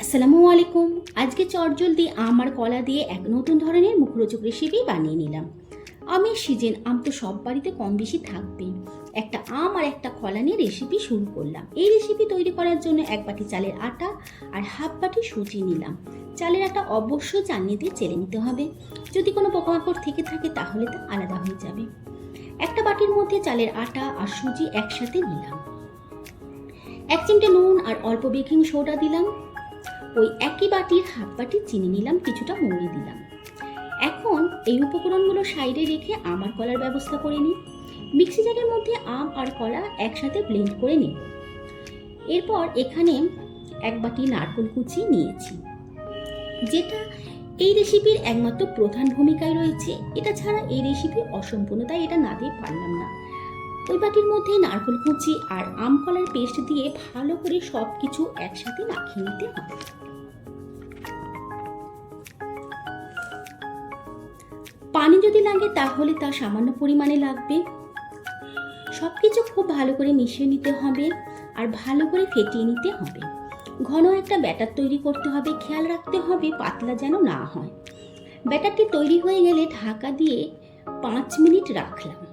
আসসালামু আলাইকুম। আজকে চটজলদি আম আর কলা দিয়ে এক নতুন ধরনের মুখরোচক রেসিপি বানিয়ে নিলাম। আমের সিজন আম তো সব বাড়িতে কম বেশি থাকবে একটা আম আর একটা কলা নিয়ে রেসিপি শুরু করলাম। এই রেসিপি তৈরি করার জন্য এক বাটি চালের আটা আর হাফ বাটি সুজি নিলাম। চালের আটা অবশ্যই চালনি দিয়ে চেলে নিতে হবে। যদি কোনো পোকামাকড় থেকে থাকে তাহলে তা আলাদা হয়ে যাবে। একটা বাটির মধ্যে চালের আটা আর সুজি একসাথে নিলাম। এক চিমটে নুন আর অল্প বেকিং সোডা দিলাম। ওই একই বাটির হাফ বাটি চিনি নিলাম, কিছুটা মৌরি দিলাম। এখন এই উপকরণগুলো সাইডে রেখে আমার কলার ব্যবস্থা করে নিই। মিক্সি জারের মধ্যে আম আর কলা একসাথে ব্লেন্ড করে নেব। এরপর এখানে এক বাটি নারকোল কুচি নিয়েছি। যেটা এই রেসিপির একমাত্র প্রধান ভূমিকায় রয়েছে। এটা ছাড়া এই রেসিপি অসম্পূর্ণতায় এটা না দিয়ে পারলাম না। ওই বাটির মধ্যে নারকেল কুচি আর আম কলার পেস্ট দিয়ে ভালো করে সব কিছু একসাথে মাখিয়ে নিতে হবে। পানি যদি লাগে তাহলে তা সামান্য পরিমাণে লাগবে। সব কিছু খুব ভালো করে মিশিয়ে নিতে হবে আর ভালো করে ফেটিয়ে নিতে হবে। ঘন একটা ব্যাটার তৈরি করতে হবে, খেয়াল রাখতে হবে পাতলা যেন না হয়। ব্যাটারটি তৈরি হয়ে গেলে ঢাকা দিয়ে পাঁচ মিনিট রাখলাম।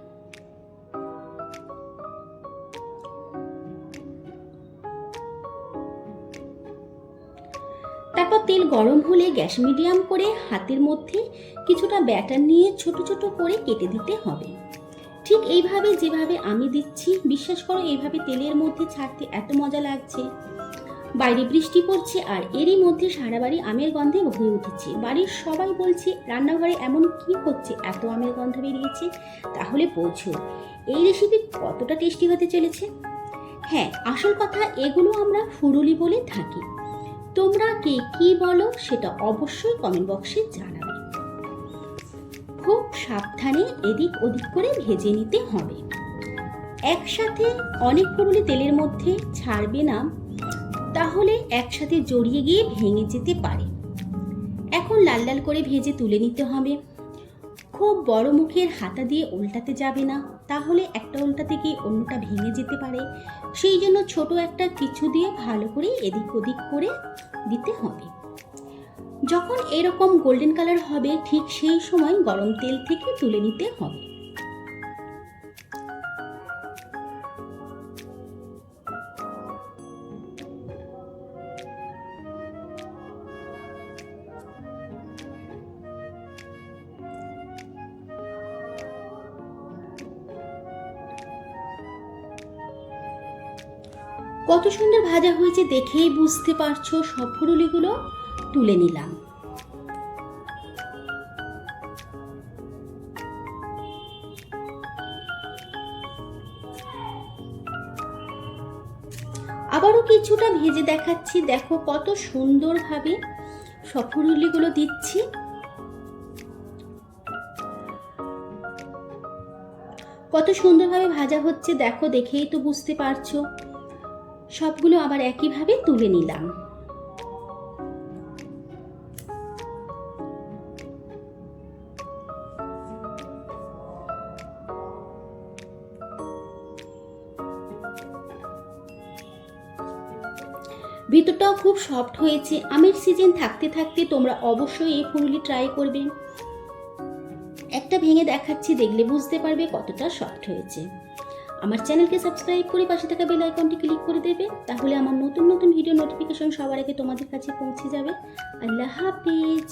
তারপর তেল গরম হলে গ্যাস মিডিয়াম করে হাতের মধ্যে কিছুটা ব্যাটার নিয়ে ছোট ছোট করে কেটে দিতে হবে। ঠিক এইভাবে যেভাবে আমি দিচ্ছি, বিশ্বাস করো এইভাবে তেলের মধ্যে ছাড়তে এত মজা লাগছে। বাইরে বৃষ্টি পড়ছে আর এরই মধ্যে সারা বাড়ি আমের গন্ধে ভরে উঠেছে। বাড়ির সবাই বলছে, রান্নাঘরে এমন কি হচ্ছে? এত আমের গন্ধ বেরিয়েছে। তাহলে বোঝো, এই রেসিপি কতটা টেস্টি হতে চলেছে? হ্যাঁ আসল কথা এগুলো আমরা ফুরুলি বলে থাকি। তোমরা কে কি বলো সেটা অবশ্যই কমেন্ট বক্সে জানাবে। খুব সাবধানে এদিক ওদিক করে ভেজে নিতে হবে। একসাথে অনেক পুরুলি তেলের মধ্যে ছাড়বে না, তাহলে একসাথে জড়িয়ে গিয়ে ভেঙে যেতে পারে। এখন লাল লাল করে ভেজে তুলে নিতে হবে। খুব বড় মুখের হাতা দিয়ে উল্টাতে যাবে না। তাহলে একটা উল্টা গিয়ে অন্যটা ভেঙে যেতে পারে। সেই জন্য ছোট একটা কিছু দিয়ে ভালো করে এদিক ওদিক করে দিতে হবে। যখন এরকম গোল্ডেন কালার হবে, ঠিক সেই সময় গরম তেল থেকে তুলে নিতে হবে। কত সুন্দর ভাজা হয়েছে দেখেই বুঝতে পারছ সব ফুরুলিগুলো? তুলে নিলাম। আবারও কিছুটা ভেজে দেখাচ্ছি। দেখো কত সুন্দরভাবে সব ফুরুলিগুলো দিচ্ছি। কত সুন্দরভাবে ভাজা হচ্ছে, দেখো দেখেই তো বুঝতে পারছ। সবগুলো আবার একইভাবে তুলে নিলাম। ভিতরটাও খুব সফট হয়েছে। আমের সিজন থাকতে থাকতে তোমরা অবশ্যই এই ফুলগুলি ট্রাই করবে। একটা ভেঙে দেখাচ্ছি দেখলে বুঝতে পারবে কতটা সফট হয়েছে। আমার চ্যানেলকে সাবস্ক্রাইব করে পাশে থাকা বেল আইকনটি ক্লিক করে দেবে, তাহলে আমার নতুন নতুন ভিডিও নোটিফিকেশন সবার আগে তোমাদের কাছে পৌঁছে যাবে। আল্লাহ হাফিজ।